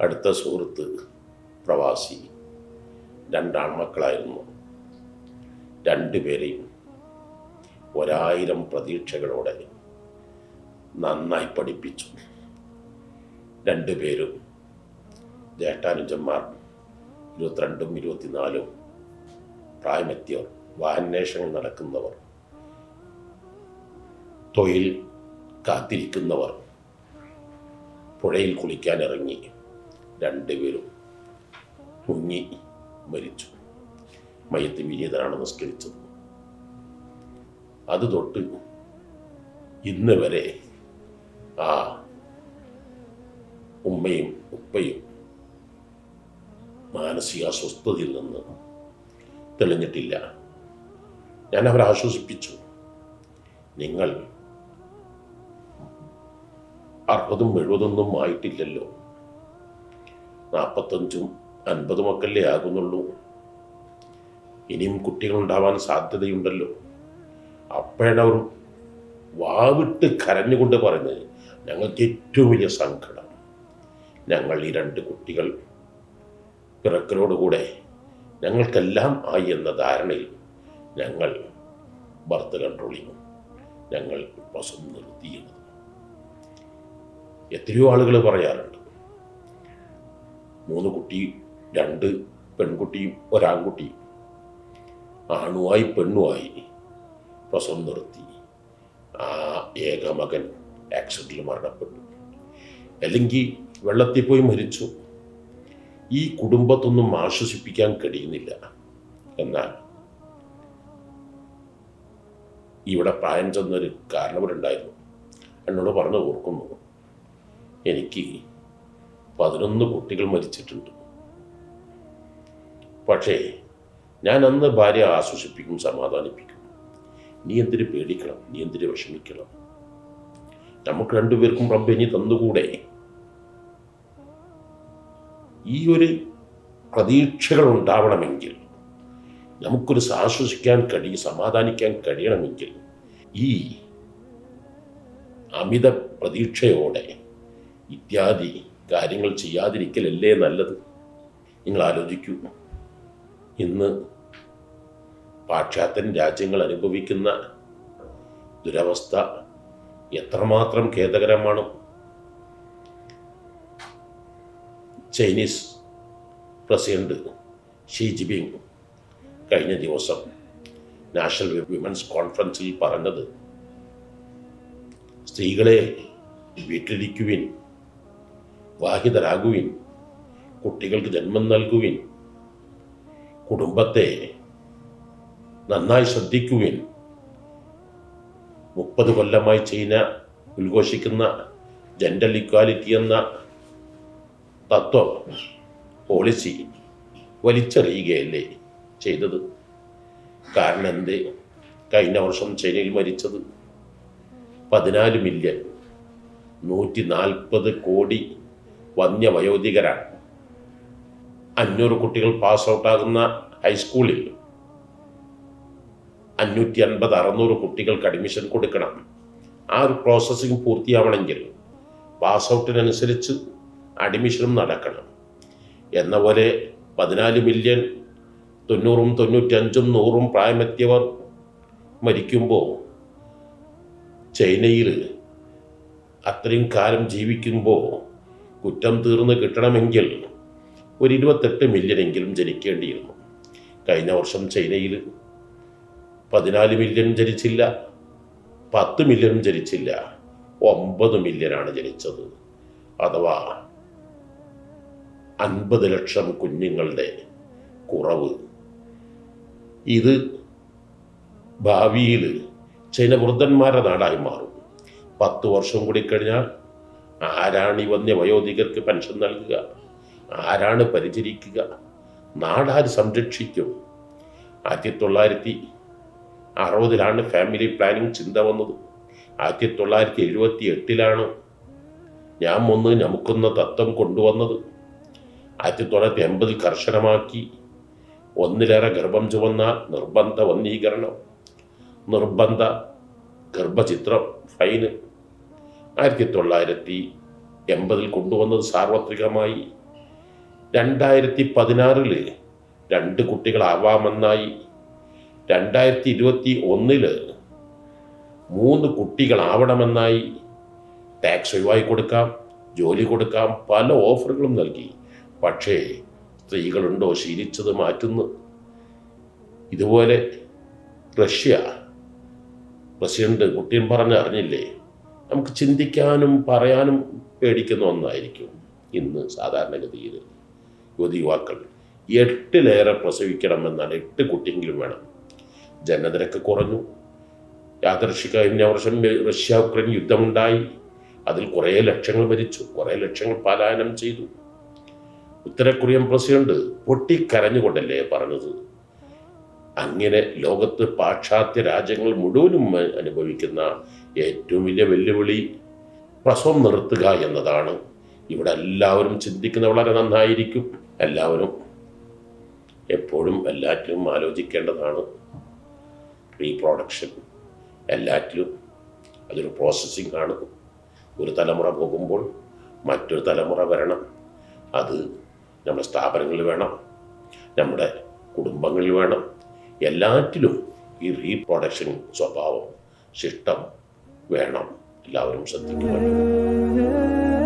അടുത്ത സുഹൃത്ത് പ്രവാസി രണ്ടാൺമക്കളായിരുന്നു. രണ്ടുപേരെയും ഒരായിരം പ്രതീക്ഷകളോടെ നന്നായി പഠിപ്പിച്ചു. രണ്ടുപേരും ജേഷ്ഠാനുജന്മാർ ഇരുപത്തിരണ്ടും ഇരുപത്തിനാലും പ്രായമെത്തിയവർ വാഹനേഷങ്ങൾ നടക്കുന്നവർ തൊഴിൽ കാത്തിരിക്കുന്നവർ പുഴയിൽ കുളിക്കാൻ ഇറങ്ങി രണ്ടുപേരും മുങ്ങി മരിച്ചു. മയത്ത് വിനീതനാണ് നിസ്കരിച്ചത്. അത് തൊട്ട് ഇന്ന് വരെ ആ ഉമ്മയും ഉപ്പയും മാനസിക അസ്വസ്ഥതയിൽ നിന്ന് തെളിഞ്ഞിട്ടില്ല. ഞാൻ അവരെ ആശ്വസിപ്പിച്ചു. നിങ്ങൾ അറുപതും എഴുപതൊന്നും ആയിട്ടില്ലല്ലോ. നാൽപ്പത്തഞ്ചും അൻപതുമൊക്കെയല്ലേ ആകുന്നുള്ളൂ. ഇനിയും കുട്ടികളുണ്ടാവാൻ സാധ്യതയുണ്ടല്ലോ. അപ്പോഴാണ് അവർ വാവിട്ട് കരഞ്ഞുകൊണ്ട് പറഞ്ഞത് ഞങ്ങൾക്ക് ഏറ്റവും വലിയ സങ്കടം. ഞങ്ങൾ ഈ രണ്ട് കുട്ടികൾ പിറക്കലോടുകൂടെ ഞങ്ങൾക്കെല്ലാം ആയി എന്ന ധാരണയിൽ ഞങ്ങൾ ബർത്ത് കൺട്രോളിങ്ങും ഞങ്ങൾ പ്രസം നിർത്തിയത് എത്രയോ ആളുകൾ പറയാറുണ്ട് മൂന്ന് കുട്ടി രണ്ട് പെൺകുട്ടിയും ഒരാൺകുട്ടിയും ആണുമായി പെണ്ണുമായി പ്രസവം നിർത്തി. ആ ഏക മകൻ ആക്സിഡന്റിൽ മരണപ്പെട്ടു. അല്ലെങ്കിൽ വെള്ളത്തിൽ പോയി മരിച്ചു. ഈ കുടുംബത്തൊന്നും ആശ്വസിപ്പിക്കാൻ കഴിയുന്നില്ല. എന്നാൽ ഇവിടെ പ്രായം ചെന്നൊരു കാരണവരുണ്ടായിരുന്നു. എന്നോട് പറഞ്ഞു ഓർക്കുന്നു. എനിക്ക് പതിനൊന്ന് കുട്ടികൾ മരിച്ചിട്ടുണ്ട്. പക്ഷേ ഞാൻ അന്ന് ഭാര്യ ആശ്വസിപ്പിക്കും സമാധാനിപ്പിക്കും. നീ എന്തിനു പേടിക്കണം? നീ എന്തിനു വിഷമിക്കണം? നമുക്ക് രണ്ടുപേർക്കും റബ്ബ് ഇനി തന്നുകൂടെ? ഈ ഒരു പ്രതീക്ഷകൾ ഉണ്ടാവണമെങ്കിൽ നമുക്കൊരു ആശ്വസിക്കാൻ കഴിയ സമാധാനിക്കാൻ കഴിയണമെങ്കിൽ ഈ അമിത പ്രതീക്ഷയോടെ ഇത്യാദി കാര്യങ്ങൾ ചെയ്യാതിരിക്കലല്ലേ നല്ലത്? നിങ്ങൾ ആലോചിക്കൂ. ഇന്ന് പാശ്ചാത്യൻ രാജ്യങ്ങൾ അനുഭവിക്കുന്ന ദുരവസ്ഥ എത്രമാത്രം ഖേദകരമാണ്. ചൈനീസ് പ്രസിഡന്റ് ഷീ ജിപിങ് കഴിഞ്ഞ ദിവസം നാഷണൽ വിമൻസ് കോൺഫറൻസിൽ പറഞ്ഞത് സ്ത്രീകളെ വീട്ടിലിരിക്കുവിൻ വാഹിതരാകുവിൻ. കുട്ടികൾക്ക് ജന്മം നൽകുവിൻ. കുടുംബത്തെ നന്നായി ശ്രദ്ധിക്കുവിൻ. മുപ്പത് കൊല്ലമായി ചൈന ഉദ്ഘോഷിക്കുന്ന ജെൻഡർ ഇക്വാലിറ്റി എന്ന തത്വം പോളിസി വലിച്ചെറിയുകയല്ലേ ചെയ്തത്? കാരണം എന്ത്? കഴിഞ്ഞ വർഷം ചൈനയിൽ മരിച്ചത് പതിനാല് മില്യൺ നൂറ്റി നാൽപ്പത് കോടി വന്യവയോധികരാണ്. അഞ്ഞൂറ് കുട്ടികൾ പാസ് ഔട്ടാകുന്ന ഹൈസ്കൂളിൽ അഞ്ഞൂറ്റി അൻപത് അറുന്നൂറ് കുട്ടികൾക്ക് അഡ്മിഷൻ കൊടുക്കണം. ആ ഒരു പ്രോസസ്സിംഗ് പൂർത്തിയാവണമെങ്കിൽ പാസ് ഔട്ടിനനുസരിച്ച് അഡ്മിഷനും നടക്കണം. എന്ന പോലെ പതിനാല് മില്യൺ തൊണ്ണൂറും തൊണ്ണൂറ്റഞ്ചും നൂറും പ്രായമെത്തിയവർ മരിക്കുമ്പോൾ ചൈനയിൽ അത്രയും കാലം ജീവിക്കുമ്പോൾ കുറ്റം തീർന്ന് കിട്ടണമെങ്കിൽ ഒരു ഇരുപത്തെട്ട് മില്യനെങ്കിലും ജനിക്കേണ്ടിയിരുന്നു. കഴിഞ്ഞ വർഷം ചൈനയിൽ പതിനാല് മില്യൺ ജനിച്ചില്ല പത്ത് മില്യനും ജനിച്ചില്ല ഒമ്പത് മില്യനാണ് ജനിച്ചത്. അഥവാ അൻപത് ലക്ഷം കുഞ്ഞുങ്ങളുടെ കുറവ്. ഇത് ഭാവിയിൽ ചൈന വൃദ്ധന്മാരുടെ നാടായി മാറും. പത്ത് വർഷം കൂടി കഴിഞ്ഞാൽ ആരാണ് ഈ വന്യ വയോധികർക്ക് പെൻഷൻ നൽകുക? ആരാണ് പരിചരിക്കുക? നാടാര് സംരക്ഷിക്കും. ആയിരത്തി തൊള്ളായിരത്തി അറുപതിലാണ് ഫാമിലി പ്ലാനിങ് ചിന്ത വന്നത്. ആയിരത്തി തൊള്ളായിരത്തി എഴുപത്തി എട്ടിലാണ് ഞാൻ ഒന്ന് നമുക്കുന്ന തത്വം കൊണ്ടുവന്നത്. ആയിരത്തി തൊള്ളായിരത്തി എൺപതിൽ കർശനമാക്കി. ഒന്നിലേറെ ഗർഭം ചുവന്ന നിർബന്ധ വന്നീകരണം. നിർബന്ധ ഗർഭചിത്രം ഫൈന് ആയിരത്തി തൊള്ളായിരത്തി എൺപതിൽ കൊണ്ടുവന്നത് സാർവത്രികമായി. രണ്ടായിരത്തി പതിനാറിൽ രണ്ട് കുട്ടികളാവാമെന്നായി. രണ്ടായിരത്തി ഇരുപത്തി ഒന്നിൽ മൂന്ന് കുട്ടികളാവണമെന്നായി. ടാക്സ് ഒഴിവായി കൊടുക്കാം ജോലി കൊടുക്കാം പല ഓഫറുകളും നൽകി. പക്ഷേ സ്ത്രീകളുണ്ടോ ശീലിച്ചത് മാറ്റുന്നു. ഇതുപോലെ റഷ്യ പ്രസിഡന്റ് പുടിൻ പറഞ്ഞറിഞ്ഞില്ലേ? നമുക്ക് ചിന്തിക്കാനും പറയാനും പേടിക്കുന്ന ഒന്നായിരിക്കും ഇന്ന് സാധാരണഗതിയിൽ യുവതി യുവാക്കൾ. എട്ടിലേറെ പ്രസവിക്കണമെന്നാണ് എട്ട് കുട്ടിയെങ്കിലും വേണം. ജനനിരക്ക് കുറഞ്ഞു. യാദർശിക കഴിഞ്ഞ വർഷം റഷ്യ ഉക്രൈൻ യുദ്ധമുണ്ടായി. അതിൽ കുറേ ലക്ഷങ്ങൾ മരിച്ചു. കുറേ ലക്ഷങ്ങൾ പലായനം ചെയ്തു. ഉത്തര കൊറിയൻ പ്രസിഡന്റ് പൊട്ടിക്കരഞ്ഞുകൊണ്ടല്ലേ പറഞ്ഞത്? അങ്ങനെ ലോകത്ത് പാശ്ചാത്യ രാജ്യങ്ങൾ മുഴുവനും അനുഭവിക്കുന്ന ഏറ്റവും വലിയ വെല്ലുവിളി പ്രസവം നിർത്തുക എന്നതാണ്. ഇവിടെ എല്ലാവരും ചിന്തിക്കുന്ന വളരെ നന്നായിരിക്കും. എല്ലാവരും എപ്പോഴും എല്ലാറ്റിലും ആലോചിക്കേണ്ടതാണ്. റീപ്രൊഡക്ഷൻ എല്ലാറ്റിലും അതൊരു പ്രോസസ്സിംഗ് ആണ്. ഒരു തലമുറ പോകുമ്പോൾ മറ്റൊരു തലമുറ വരണം. അത് നമ്മുടെ സ്ഥാപനങ്ങളിൽ വേണം. നമ്മുടെ കുടുംബങ്ങളിൽ വേണം. എല്ലാറ്റിലും ഈ റീപ്രൊഡക്ഷൻ സ്വഭാവം ശിഷ്ടം വേണം. എല്ലാവരും ശ്രദ്ധിക്കുക